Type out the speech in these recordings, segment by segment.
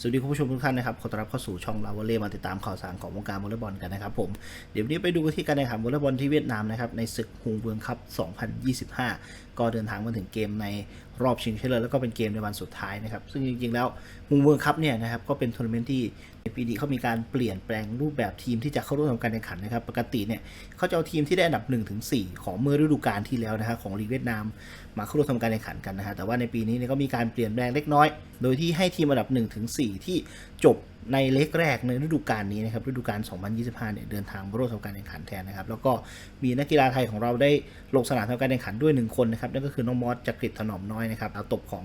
สวัสดีคุณผู้ชมทุกท่านนะครับ ขอต้อนรับเข้าสู่ช่องลาวเล่มาติดตามข่าวสารของวงการวอลเลย์บอลกันนะครับผม เดี๋ยววันนี้ไปดูที่การแข่งขันวอลเลย์บอลที่เวียดนามนะครับในศึกฮงเวิงคัพ 2025 ก็เดินทางมาถึงเกมในรอบชิงชนะเลิศแล้วก็เป็นเกมในวันสุดท้ายนะครับ ซึ่งจริงๆ แล้วฮุงเวิงคัพเนี่ยนะครับก็เป็นทัวร์นาเมนต์ที่ในปีนี้เขามีการเปลี่ยนแปลงรูปแบบทีมที่จะเข้าร่วมการแข่งขันนะครับ ปกติเนี่ยเขาจะเอาทีมที่ได้อันดับ1ถึง4ของเมื่อฤดูกาลที่แล้วนะครับของลีกเวียดนามมาเข้าร่วมทำการแข่งขันกันนะฮะแต่ว่าในปีนี้เนี่ยก็มีการเปลี่ยนแปลงเล็กน้อย โดยที่ให้ทีมอันดับ1ถึง4ที่จบ ในเล็กแรกในฤดูกาลนี้นะครับฤดูกาล 2025 เนี่ยเดินทางมาร่วมทำการแข่งขันแทนนะครับแล้วก็มีนักกีฬาไทยของเราได้ลงสนามทำการแข่งขันด้วย 1 คนนะครับนั่นก็คือน้องมอสจักริดถนอมน้อยนะครับดาวตบของ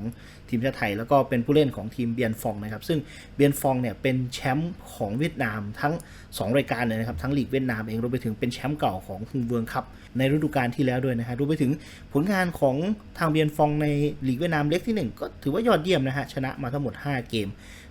ทีมชาติไทย แล้วก็เป็นผู้เล่นของทีมเบียนฟองนะครับซึ่งเบียนฟองเนี่ยเป็นแชมป์ของเวียดนามทั้ง 2 รายการเลยนะครับทั้งลีกเวียดนามเองรวมไปถึงเป็นแชมป์เก่าของฮุงเวิร์งคัพในฤดูกาลที่แล้วด้วยนะฮะรวมไปถึงผลงานของทางเบียนฟองในลีกเวียดนามเล็กที่ 1 ก็ถือว่ายอดเยี่ยมนะฮะชนะมาทั้งหมด 5 เกม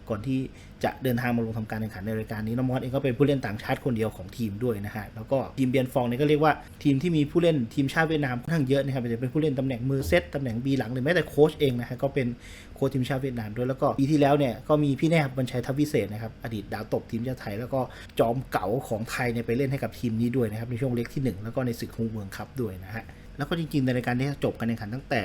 ก่อนที่ จะเดินทางมาลงทำการแข่งขันในรายการนี้น้องมอสเองก็เป็นผู้เล่นต่างชาติคนเดียวของทีมด้วยนะฮะแล้วก็ทีมเบียนฟองเนี่ยก็เรียกว่าทีมที่มีผู้เล่นทีมชาติเวียดนามค่อนข้างเยอะนะครับจะเป็นผู้เล่นตำแหน่งมือเซตตำแหน่งบีหลังหรือแม้แต่โค้ชเองนะฮะก็เป็นโค้ชทีมชาติเวียดนามด้วยแล้วก็ปีที่แล้วเนี่ยก็มีพี่แนบบัญชัยทัพวิเศษนะครับอดีตดาวตบทีมชาติไทยแล้วก็จอมเก๋าของไทยเนี่ยไปเล่นให้กับทีมนี้ด้วยนะครับในช่วงเล็กที่หนึ่งแล้วก็ในศึกฮงเวิร์งคัพด้วยนะฮะแล้วก็จริงๆในรายการนี้จบการแข่งขันตั้งแต่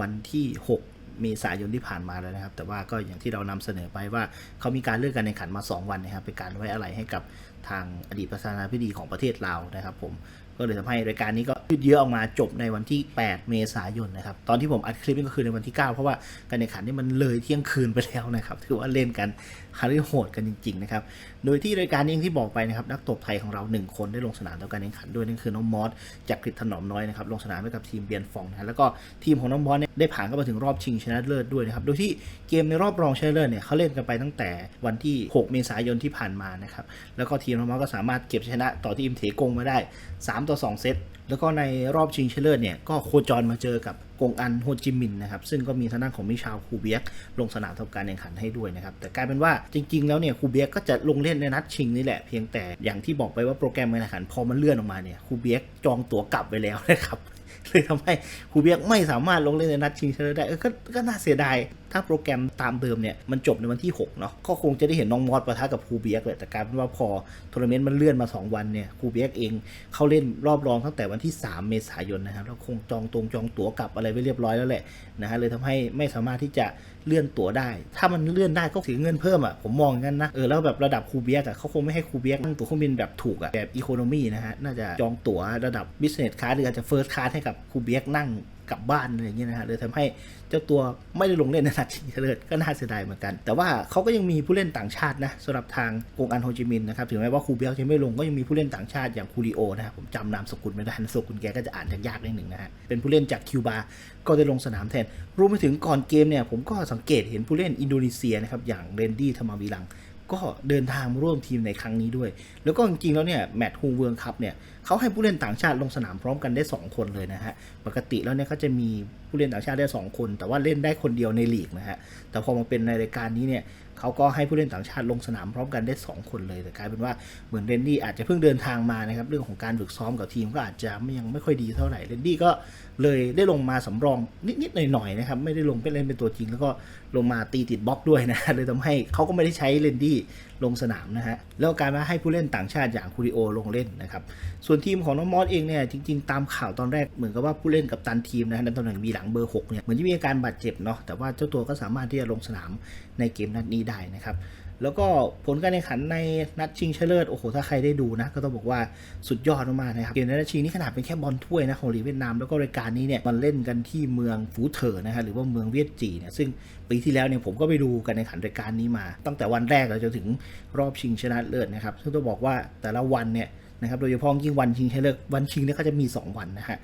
วันที่ 6 เมษายนที่ผ่านมาแล้วนะครับ แต่ว่าก็อย่างที่เรานำเสนอไปว่าเขามีการเลื่อนการแข่งขันมา 2 วันนะครับเป็นการไว้อะไรให้กับทางอดีตประธานาธิบดีของประเทศลาวนะครับ ผมก็เลยทำให้รายการนี้ก็ ยืดเยื้อออกมาจบในวันที่ 8 เมษายนนะครับ ตอนที่ผมอัดคลิปนี่ก็คือในวันที่ 9 เพราะว่าการแข่งขันนี่มันเลยเที่ยงคืนไปแล้วนะครับ ถือว่าเล่นกันฮาริโหดกันจริงๆนะครับ โดยที่รายการนี้อย่างที่บอกไปนะครับ นักตบไทยของเรา 1 คนได้ลงสนามทำการแข่งขันด้วยนั่นคือน้องมอสจากกฤษถนอมน้อยนะครับลงสนามให้กับทีมเบียนฟองนะแล้วก็ทีมของน้องมอสเนี่ยได้ผ่านเข้ามาถึงรอบชิงชนะเลิศด้วยนะครับ โดยที่เกมในรอบรองชนะเลิศเนี่ยเขาเล่นกันไปตั้งแต่วันที่ 6 เมษายนที่ผ่านมานะครับ แล้วก็ทีมน้องมอสก็สามารถเก็บชนะต่อทีมเถกงมาได้ 3 ต่อ 2 เซต แล้วก็ในรอบชิงชนะเลิศเนี่ยก็โคจรมาเจอกับกงอันโฮจิมินห์นะครับซึ่งก็มีทางด้านของมิชาลคูเบียกลงสนามทำการแข่งขันให้ด้วยนะครับแต่กลายเป็นว่าจริง ๆ แล้วเนี่ยคูเบียกก็จะลงเล่นในนัดชิงนี่แหละเพียงแต่อย่างที่บอกไปว่าโปรแกรมการแข่งขันพอมันเลื่อนออกมาเนี่ยคูเบียกจองตั๋วกลับไปแล้วนะครับเลยทำให้คูเบียกไม่สามารถลงเล่นในนัดชิงชนะเลิศได้ก็ก็น่าเสียดาย ถ้าโปรแกรมตามเดิมเนี่ยมันจบในวันที่6เนาะก็คงจะได้เห็นน้องมอสปะทะกับครูเบียกเลยแต่กายเป็นว่าพอทัวร์นาเมนต์มันเลื่อนมา 2 วันเนี่ยครูเบียกเองเขาเล่นรอบรองตั้งแต่วันที่ 3 เมษายนนะครับแล้วคงจองตรงจองตั๋วกลับอะไรไว้เรียบร้อยแล้วแหละนะฮะเลยทำให้ไม่สามารถที่จะเลื่อนตั๋วได้ ถ้ามันเลื่อนได้ก็เสียเงินเพิ่มอะผมมองงั้นนะเออแล้วแบบระดับครูเบียกอะเขาคงไม่ให้ครูเบียกนั่งตั๋วเครื่องบินแบบถูกอะแบบอีโคโนมีนะฮะน่าจะจองตั๋วระดับบิสเนสคลาสหรืออาจจะเฟิร์สคลาสให้กับครูเบียกนั่ง กลับบ้านอะไรอย่างเงี้ยนะฮะเลยทำให้เจ้าตัวไม่ได้ลงเล่นในนัดชิงชนะเลิศก็น่าเสียดายเหมือนกัน แต่ว่าเขาก็ยังมีผู้เล่นต่างชาตินะสำหรับทางกงอันโฮจิมินห์นะครับถึงแม้ว่าครูเบียกจะไม่ลงก็ยังมีผู้เล่นต่างชาติอย่างคูริโอนะครับผมจำนามสกุลไม่ได้นามสกุลแกก็จะอ่านยากๆนิดหนึ่งนะฮะเป็นผู้เล่นจากคิวบาก็ได้ลงสนามแทนรวมไปถึงก่อนเกมเนี่ยผมก็สังเกตเห็นผู้เล่นอินโดนีเซียนะครับอย่างเรนดี้ธมาวีลัง ก็เดินทางร่วมทีมในครั้งนี้ด้วย แล้วก็จริงๆแล้วเนี่ยแมตช์ฮูเวิร์งคัพเนี่ยเขาให้ผู้เล่นต่างชาติลงสนามพร้อมกันได้ 2 คนเลยนะฮะ ปกติแล้วเนี่ยเขาจะมีผู้เล่นต่างชาติได้ 2 คน แต่ว่าเล่นได้คนเดียวในลีกนะฮะ แต่พอมาเป็นในรายการนี้เนี่ย เขาก็ให้ผู้เล่นต่างชาติลงสนามพร้อมกันได้ 2 คนเลยแต่กลายเป็นว่าเหมือนเรนดี้อาจจะเพิ่งเดินทางมานะครับเรื่องของการฝึกซ้อมกับทีมก็อาจจะยังไม่ค่อยดีเท่าไหร่เรนดี้ก็เลยได้ลงมาสำรองนิดๆหน่อยๆนะครับไม่ได้ลงเป็นเล่นเป็นตัวจริง แล้วก็ลงมาตีติดบล็อกด้วยนะเลยทำให้เขาก็ไม่ได้ใช้เรนดี้ลงสนามนะฮะแล้วการมาให้ผู้เล่นต่างชาติอย่างคูริโอลงเล่นนะครับส่วนทีมของน้องมอสเองเนี่ยจริง ๆ ตามข่าวตอนแรกเหมือนกับว่าผู้เล่นกับตันทีมนะฮะในตำแหน่งมีหลังเบอร์6เนี่ยเหมือนจะมีอาการบาดเจ็บเนาะแต่ว่าเจ้าตัวก็สามารถที่จะลงสนามในเกมนัดนี้ได้นะครับ แล้วก็ผลการแข่งขันในนัดชิงชนะเลิศโอ้โหถ้าใครได้ดูนะ ก็ต้องบอกว่าสุดยอดมากๆนะครับเกมในนัดชิงนี่ขนาดเป็นแค่บอลถ้วยนะของลีเวียดนามแล้วก็รายการนี้เนี่ยมันเล่นกันที่เมืองฟูเถอนะฮะหรือว่าเมืองเวียดจีเนี่ยซึ่งปีที่แล้วเนี่ยผมก็ไปดูการแข่งขันรายการนี้มา ตั้งแต่วันแรกเลยจนถึงรอบชิงชนะเลิศนะครับซึ่งต้องบอกว่าแต่ละวันเนี่ย นะครับโดยเฉพาะยิ่งวันชิงชนะเลิศวันชิงเนี่ยเขาจะมี 2 วันนะฮะ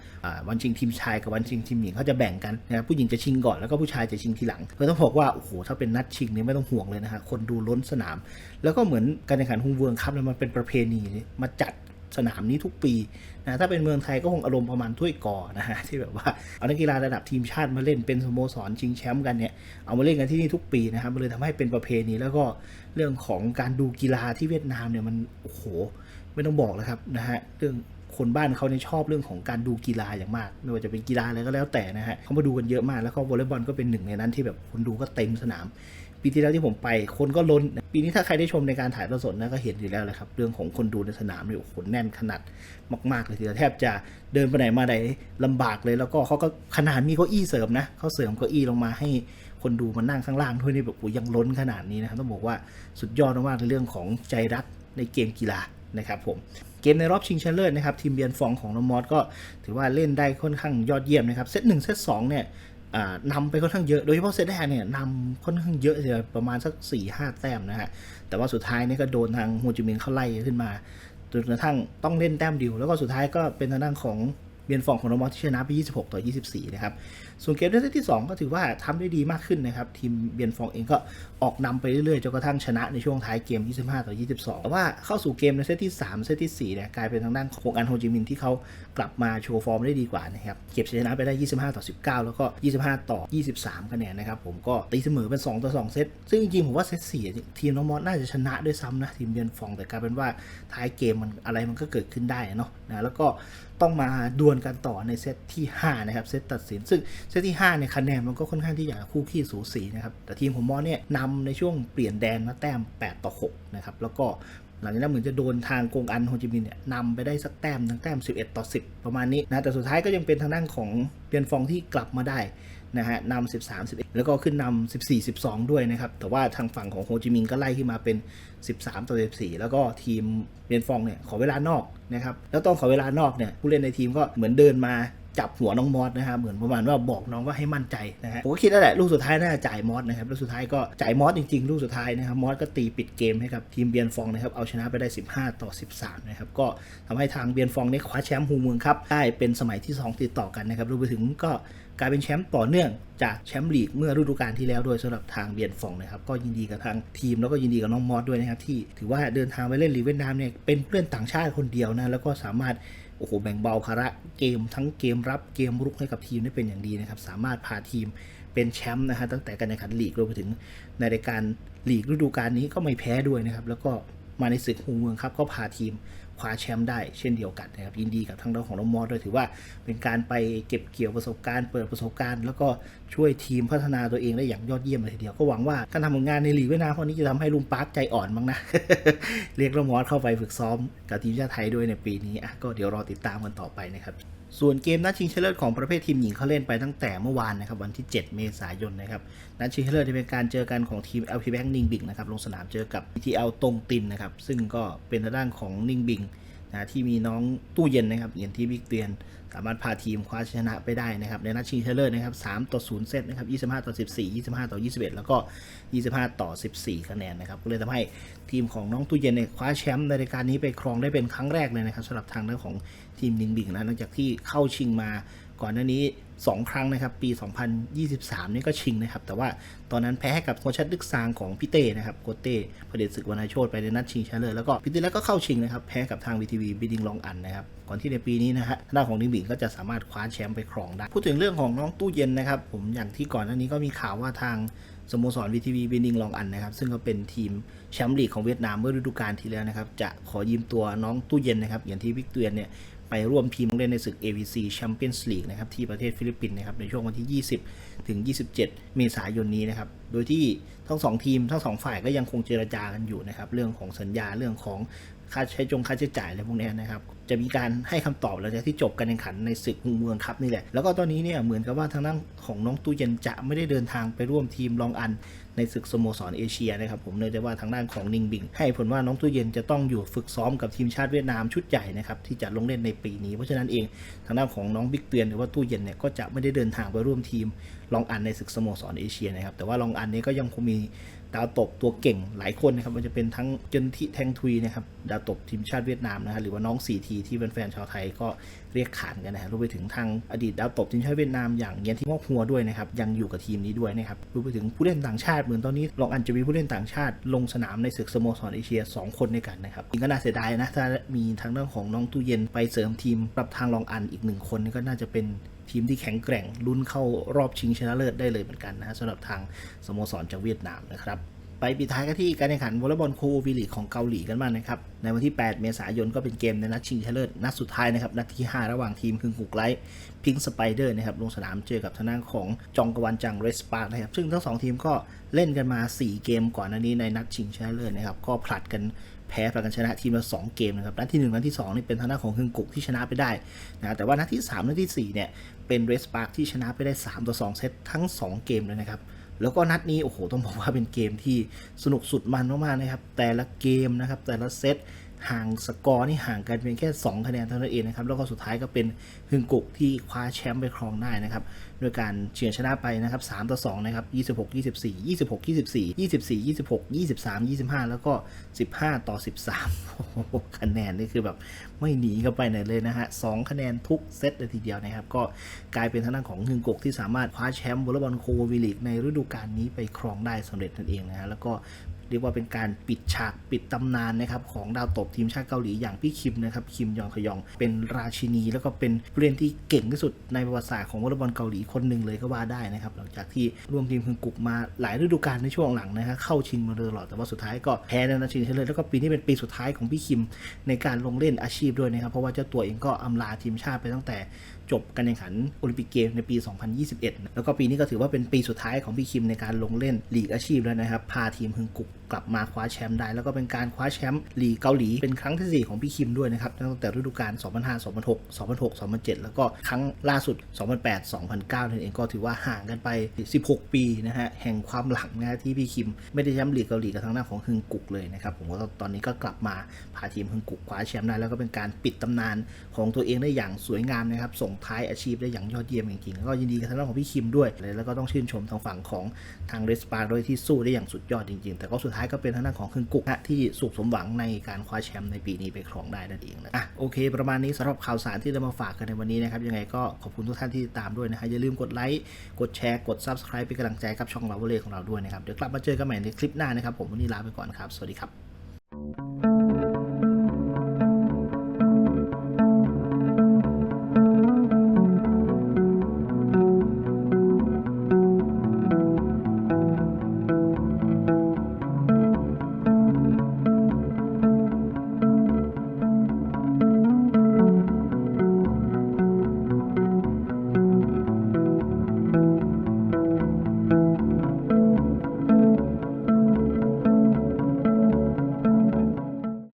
วันชิงทีมชายกับวันชิงทีมหญิงเขาจะแบ่งกันนะครับผู้หญิงจะชิงก่อนแล้วก็ผู้ชายจะชิงทีหลังเพื่อต้องบอกว่าโอ้โหถ้าเป็นนัดชิงเนี่ยไม่ต้องห่วงเลยนะฮะคนดูล้นสนาม แล้วก็เหมือนการแข่งขันฮุงเวิร์งคัพเนี่ยมันเป็นประเพณีมาจัดสนามนี้ทุกปีนะถ้าเป็นเมืองไทยก็คงอารมณ์ประมาณถ้วยก่อนะฮะที่แบบว่าเอานักกีฬาระดับทีมชาติมาเล่นเป็นสโมสรชิงแชมป์กันเนี่ยเอามาเล่นกันที่นี่ทุกปีนะครับมันเลยทำให้เป็นประเพณีแล้วก็เรื่องของการดูกีฬาที่เวียดนามเนี่ยมันโอ้โห ไม่ต้องบอกแล้วครับนะฮะเรื่องคนบ้านเขาเนี่ยชอบเรื่องของการดูกีฬาอย่างมาก ไม่ว่าจะเป็นกีฬาอะไรก็แล้วแต่นะฮะเขามาดูกันเยอะมากแล้วก็วอลเลย์บอลก็เป็นหนึ่งในนั้นที่แบบคนดูก็เต็มสนาม ปีที่แล้วที่ผมไปคนก็ล้น ปีนี้ถ้าใครได้ชมในการถ่ายทอดสดนะก็เห็นอยู่แล้วแหละครับ เรื่องของคนดูในสนามเนี่ยโอ้โหแน่นขนาดมากๆเลยทีเดียวแทบจะเดินไปไหนมาไหนลำบากเลย แล้วก็เขาก็ขนาดมีเก้าอี้เสริมนะเขาเสริมเก้าอี้ลงมาให้คนดูมานั่งข้างล่างด้วยนี่แบบโอ้ยังล้นขนาดนี้นะครับต้องบอกว่าสุดยอดมากในเรื่องของใจรักในเกมกีฬา นะครับผมเกมในรอบชิงชนะเลิศนะครับทีมเบียนฟองของนอมอสก็ถือว่าเล่นได้ค่อนข้างยอดเยี่ยมนะครับเซตหนึ่งเซตสองเนี่ยนำไปค่อนข้างเยอะโดยเฉพาะเซตแรกเนี่ยนำค่อนข้างเยอะเลยประมาณสัก4ี่ห้าแต้มนะฮะแต่ว่าสุดท้ายเนี่ยก็โดนทางโฮจิมินห์เขาไล่ขึ้นมาจนกระทั่งต้องเล่นแต้มเดียวแล้วก็สุดท้ายก็เป็นทางด้านของเบียนฟองของนอมอสที่ชนะไป 26 ต่อ 24 นะครับ ส่วนเกมในเซตที่ 2 ก็ถือว่าทำได้ดีมากขึ้นนะครับ ทีมเบียนฟองเองก็ออกนำไปเรื่อยๆจนกระทั่งชนะในช่วงท้ายเกม 25 ต่อ 22 แต่ว่าเข้าสู่เกมในเซตที่ 3 เซตที่4เนี่ยกลายเป็นทางด้านของอันโฮจิมินที่เขากลับมาโชว์ฟอร์มได้ดีกว่านะครับเก็บชัยชนะไปได้ 25 ต่อ 19 แล้วก็ 25 ต่อ 23คะแนนนะครับผมก็ตีเสมอเป็น 2 ต่อ 2 เซตซึ่งจริงๆผมว่าเซต4ทีมน้องมอสน่าจะชนะด้วยซ้ำนะทีมเบียนฟองแต่กลายเป็นว่าท้ายเกมมันอะไรมันก็เกิดขึ้นได้เนาะนะแล้วก็ต้องมาดวลกันต่อในเซตที่5นะครับเซตตัดสินซึ่งเซตที่5เนี่ยคะแนนมันก็ค่อนข้างที่จะคู่ขี้สูสีนะครับแต่ทีมของมอสเนี่ยนำในช่วงเปลี่ยนแดนมาแต้ม 8 ต่อ 6 นะครับ แล้วก็หลังจากนั้นเหมือนจะโดนทางกงอันโฮจิมินเนี่ยนำไปได้สักแต้มทั้งแต้ม 11 ต่อ 10 ประมาณนี้นะแต่สุดท้ายก็ยังเป็นทางด้านของเปียนฟองที่กลับมาได้นะฮะนำ13 11 แล้วก็ขึ้นนำ14 12 ด้วยนะครับ แต่ว่าทางฝั่งของโฮจิมินห์ก็ไล่ขึ้นมาเป็น 13 ต่อ 14 แล้วก็ทีมเปียนฟองเนี่ยขอเวลานอกนะครับ แล้วตอนขอเวลานอกเนี่ยผู้เล่นในทีมก็เหมือนเดินมา จับหัวน้องมอสนะฮะเหมือนประมาณว่าบอกน้องว่าให้มั่นใจนะฮะผมก็คิดแล้วแหละลูกสุดท้ายน่าจะจ่ายมอสนะครับแล้วสุดท้ายก็จ่ายมอสจริงๆ ลูกสุดท้ายนะครับมอสก็ตีปิดเกมให้กับทีมเบียนฟองนะครับเอาชนะไปได้ 15 ต่อ 13 นะครับก็ทำให้ทางเบียนฟองได้คว้าแชมป์ฮูเมืองครับได้เป็นสมัยที่ 2 ติดต่อกันนะครับรวมไปถึงก็กลายเป็นแชมป์ต่อเนื่องจากแชมป์ลีกเมื่อฤดูกาลที่แล้วด้วยสำหรับทางเบียนฟองนะครับก็ยินดีกับทางทีมแล้วก็ยินดีกับน้องมอสด้วยนะครับที่ถือว่าเดินทางไปเล่นลีเวียดนามเนี่ยเป็นผู้เล่นต่างชาติคนเดียวนะแล้วก็สามารถ อ้โหแบ่งเบาภาระเกมทั้งเกมรับเกมรุกให้กับทีมได้เป็นอย่างดีนะครับ สามารถพาทีมเป็นแชมป์นะฮะตั้งแต่การแข่งขันลีกรวมไปถึงในรายการลีกฤดูกาลนี้ก็ไม่แพ้ด้วยนะครับ แล้วก็มาในศึกฮูเมืองครับก็พาทีม คว้าแชมป์ได้เช่นเดียวกันนะครับยินดีกับทางด้านของน้องมอสด้วยถือว่าเป็นการไปเก็บเกี่ยวประสบการณ์ เปิดประสบการณ์ แล้วก็ช่วยทีมพัฒนาตัวเองได้อย่างยอดเยี่ยมเลยทีเดียวก็หวังว่าการทำผลงานในลีกเวียดนามครั้งนี้จะทำให้ลุงปาร์คใจอ่อนบ้างนะเรียกน้องมอสเข้าไปฝึกซ้อมกับทีมชาติไทยด้วยในปีนี้อะก็เดี๋ยวรอติดตามกันต่อไปนะครับ ส่วนเกมนัดชิงชนะเลิศของประเภททีมหญิงเขาเล่นไปตั้งแต่เมื่อวานนะครับวันที่ 7 เมษายนนะครับนัดชิงชนะเลิศจะเป็นการเจอกันของทีม LP Bank นิงบิงนะครับลงสนามเจอกับ PTL ตรงตินนะครับซึ่งก็เป็นทางด้านของนิงบิง นะที่มีน้องตู้เย็นนะครับอย่างที่บิ๊กเตียน สามารถพาทีมคว้าชนะไปได้นะครับในนัดชิงชนะเลิศนะครับ3ต่อ0เซตนะครับ25 ต่อ 14 25 ต่อ 21 แล้วก็ 25 ต่อ 14 คะแนนนะครับก็เลยทำให้ทีมของน้องตู้เย็นเนี่ยคว้าแชมป์ในรายการนี้ไปครองได้เป็นครั้งแรกเลยนะครับสำหรับทางด้านของทีมนิงบิงนะหลังจากที่เข้าชิงมาก่อนหน้านี้ 2 ครั้งนะครับ ปี 2023 นี่ก็ชิงนะครับ แต่ว่าตอนนั้นแพ้ให้กับโคชัดลึกซางของพี่เต้นะครับโคเต้พระเดชศึกวรรณโชตไปในนัดชิงชนะเลิศแล้วก็พี่เต้แล้วก็เข้าชิงนะครับแพ้กับทางวีทีวีบิดิงลองอันนะครับก่อนที่ในปีนี้นะฮะทางด้านของนิบิงก็จะสามารถคว้าแชมป์ไปครองได้พูดถึงเรื่องของน้องตู้เย็นนะครับผมอย่างที่ก่อนหน้านี้ก็มีข่าวว่าทางสโมสรวีทีวีบินดิงลองอันนะครับ ซึ่งก็เป็นทีมแชมป์ลีกของเวียดนามเมื่อฤดูกาลที่แล้วนะครับ จะขอยืมตัวน้องตู้เย็นนะครับ อย่างที่วิกเตียนเนี่ย ไปร่วมทีมลงเล่นในศึก AVC Champions League นะครับที่ประเทศฟิลิปปินส์นะครับในช่วงวันที่ 20 ถึง 27 เมษายนนี้นะครับ โดยที่ทั้งสองทีมทั้งสองฝ่ายก็ยังคงเจรจากันอยู่นะครับ เรื่องของสัญญาเรื่องของ ค่าใช้จงค่าใช้จ่ายอะไรพวกนี้นะครับ จะมีการให้คำตอบหลังจากที่จบการแข่งขันในศึกเมืองคัพนี่แหละ แล้วก็ตอนนี้เนี่ยเหมือนกับว่าทางด้านของน้องตู้เย็นจะไม่ได้เดินทางไปร่วมทีมลองอันในศึกสโมสรเอเชียนะครับผมเนื่องจากว่าทางด้านของนิงบิง ให้ผลว่าน้องตู้เย็นจะต้องอยู่ฝึกซ้อมกับทีมชาติเวียดนามชุดใหญ่นะครับที่จะลงเล่นในปีนี้ เพราะฉะนั้นเองทางด้านของน้องบิ๊กเตือนหรือว่าตู้เย็นเนี่ยก็จะไม่ได้เดินทางไปร่วมทีมลองอันในศึกสโมสรเอเชียนะครับแต่ว่าลองอันนี้ก็ยังคงมี ดาวตบตัวเก่งหลายคนนะครับมันจะเป็นทั้งเจนทิแทงทุยนะครับดาวตบทีมชาติเวียดนามนะฮะหรือว่าน้อง4ทีที่แฟนๆชาวไทยก็เรียกขานกันนะฮะรวมไปถึงทางอดีตดาวตบทีมชาติเวียดนามอย่างเยียนที่มอกหัวด้วยนะครับยังอยู่กับทีมนี้ด้วยนะครับรวมไปถึงผู้เล่นต่างชาติเหมือนตอนนี้ลองอันจะมีผู้เล่นต่างชาติ ลงสนามในศึกสโมสรเอเชีย 2 คนด้วยกันนะครับจริงก็น่าเสียดายนะถ้ามีทางด้านของน้องตู้เย็นไปเสริมทีมปรับทางลองอันอีกหนึ่งคนนี่ก็น่าจะเป็น ทีมที่แข็งแกร่งลุ้นเข้ารอบชิงชนะเลิศได้เลยเหมือนกันนะสำหรับทางสโมสรจากเวียดนามนะครับไปปิดท้ายกันที่การแข่งขันวอลเลย์บอลโควีลีของเกาหลีกันบ้างนะครับ ในวันที่ 8 เมษายนก็เป็นเกมในนัดชิงชนะเลิศนัดสุดท้ายนะครับ นัดที่ 5 ระหว่างทีมคึงกุกไลท์พิงสไปเดอร์นะครับลงสนามเจอกับทางด้านของจองกวันจังเรสปาร์นะครับ ซึ่งทั้งสองทีมก็เล่นกันมา 4 เกมก่อนหน้านี้ในนัดชิงชนะเลิศนะครับ ก็ผลัดกัน แพ้ผลัดกันชนะทีมละ2เกมนะครับนัดที่1นัดที่2นี่เป็นทางด้านของคึงกุกที่ชนะไปได้นะแต่ว่านัดที่ 3 นัดที่4เนี่ยเป็นเรสปาร์กที่ชนะไปได้ 3 ต่อ 2 เซตทั้ง 2 เกมเลยนะครับแล้วก็นัดนี้โอ้โหต้องบอกว่าเป็นเกมที่สนุกสุดมันมากๆนะครับแต่ละเกมนะครับแต่ละเซตห่างสกอร์นี่ห่างกันเพียงแค่ 2 คะแนนเท่านั้นเองนะครับแล้วก็สุดท้ายก็เป็นฮึงกุกที่คว้าแชมป์ไปครองได้นะครับ ด้วยการเฉือนชนะไปนะครับ3ต่อ2นะครับ26 24 26 24 24 26 23 25 แล้วก็ 15 ต่อ 13คะแนนนี่คือแบบไม่หนีกันไปไหนเลยนะฮะสองคะแนนทุกเซตเลยทีเดียวนะครับ ก็กลายเป็นทางด้านของฮึงกกที่สามารถคว้าแชมป์วอลเลย์บอลโควีลีกในฤดูกาลนี้ไปครองได้สำเร็จนั่นเองนะฮะแล้วก็เรียกว่าเป็นการปิดฉากปิดตำนานนะครับของดาวตบทีมชาติเกาหลีอย่างพี่คิมนะครับคิมยองขยอง เป็นราชินี แล้วก็เป็นผู้เล่นที่เก่งที่สุดในประวัติศาสตร์ของวอลเลย์บอลเกาหลีคนหนึ่งเลยก็ว่าได้นะครับหลังจากที่ร่วมทีมคึงกุกมาหลายฤดูกาลในช่วงหลังนะฮะเข้าชิงมาโดยตลอดแต่ว่าสุดท้ายก็แพ้ในนัดชิงชนะเลิศแล้วก็ปีนี้เป็นปีสุดท้ายของพี่คิมในการลงเล่นอาชีพด้วยนะครับเพราะว่าเจ้าตัวเองก็อำลาทีมชาติไปตั้งแต่จบการแข่งขันโอลิมปิกเกมในปี 2021 แล้วก็ปีนี้ก็ถือว่าเป็นปีสุดท้ายของพี่คิมในการลงเล่นลีกอาชีพแล้วนะครับ พาทีมฮึงกุกกลับมาคว้าแชมป์ได้ แล้วก็เป็นการคว้าแชมป์ลีกเกาหลีเป็นครั้งที่ 4 ของพี่คิมด้วยนะครับ ตั้งแต่ฤดูกาล 2005 2006 2006 2007 แล้วก็ครั้งล่าสุด 2008 2009 นั่นเองก็ถือว่าห่างกันไป 16 ปีนะฮะแห่งความหลังนะฮะที่พี่คิมไม่ได้แชมป์ลีกเกาหลีกับทางด้าของฮึงกุกเลยนะครับผมก็ตอนนี้ก็กลับมาพาทีมฮึงกุกคว้าแชมป์ได้แล้วก็เป็นการปิดตำนานของตัวเองได้อย่างสวยงามนะครับส่งท้ายอาชีพได้อย่างยอดเยี่ยมจริงๆแล้วก็ยินดีกับทางด้านของพี่คิมด้วย แล้วก็ต้องชื่นชมทางฝั่งของทางเรสปาร์ด้วยที่สู้ได้อย่างสุดยอดจริงๆ แต่ก็สุดท้ายก็เป็นทางด้านของคึงกุกฮะที่สุขสมหวังในการคว้าแชมป์ในปีนี้ไปครองได้นั่นเองนะอะโอเค ประมาณนี้สำหรับข่าวสารที่เรามาฝากกันในวันนี้นะครับยังไงก็ขอบคุณทุกท่านที่ติดตามด้วยนะฮะอย่าลืมกดไลค์กดแชร์กด subscribe เป็นกำลังใจกับช่องเราเล่ของเราด้วยนะครับเดี๋ยวกลับมาเจอกันใหม่ในคลิปหน้านะครับผมวันนี้ลาไปก่อนครับ สวัสดีครับ